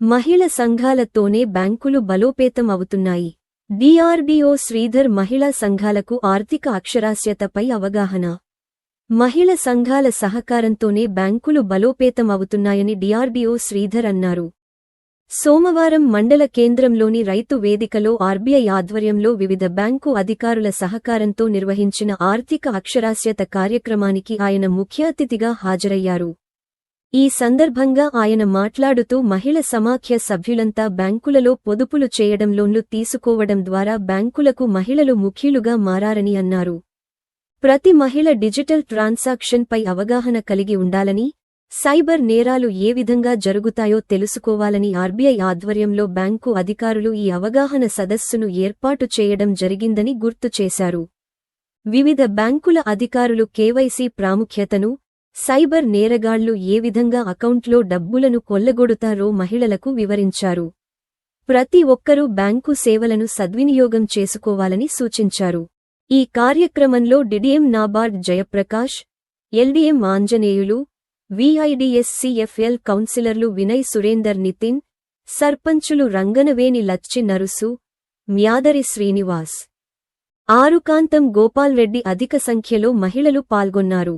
మహిళ సంఘాలతోనే బ్యాంకులు బలోపేతం అవుతున్నాయి డిఆర్డీఓ శ్రీధర్ మహిళా సంఘాలకు ఆర్థిక అక్షరాస్యతపై అవగాహన. మహిళ సంఘాల సహకారంతోనే బ్యాంకులు బలోపేతం అవుతున్నాయని డిఆర్డీఓ శ్రీధర్ అన్నారు. సోమవారం మండల కేంద్రంలోని రైతు వేదికలో ఆర్బీఐ ఆధ్వర్యంలో వివిధ బ్యాంకు అధికారుల సహకారంతో నిర్వహించిన ఆర్థిక అక్షరాస్యత కార్యక్రమానికి ఆయన ముఖ్య అతిథిగా హాజరయ్యారు. ఈ సందర్భంగా ఆయన మాట్లాడుతూ మహిళ సమాఖ్య సభ్యులంతా బ్యాంకులలో పొదుపులు చేయడం లోన్లు తీసుకోవడం ద్వారా బ్యాంకులకు మహిళలు ముఖ్యులుగా మారారని అన్నారు. ప్రతి మహిళ డిజిటల్ ట్రాన్సాక్షన్ పై అవగాహన కలిగి ఉండాలని సైబర్ నేరాలు ఏ విధంగా జరుగుతాయో తెలుసుకోవాలని ఆర్బీఐ ఆధ్వర్యంలో బ్యాంకు అధికారులు ఈ అవగాహన సదస్సును ఏర్పాటు చేయడం జరిగిందని గుర్తు చేశారు. వివిధ బ్యాంకుల అధికారులు కేవైసీ ప్రాముఖ్యతను సైబర్ నేరగాళ్ళు ఏ విధంగా అకౌంట్లో డబ్బులను కొల్లగొడుతారో మహిళలకు వివరించారు. ప్రతి ఒక్కరూ బ్యాంకు సేవలను సద్వినియోగం చేసుకోవాలని సూచించారు. ఈ కార్యక్రమంలో DDM NABARD Jayaprakash LDM Anjaneyulu VIDSCFL కౌన్సిలర్లు వినయ్ సురేందర్ నితిన్ సర్పంచులు రంగనవేని లచ్చి నరుసు మ్యాదరి శ్రీనివాస్. ఆరుకాంతం గోపాల్రెడ్డి అధిక సంఖ్యలో మహిళలు పాల్గొన్నారు.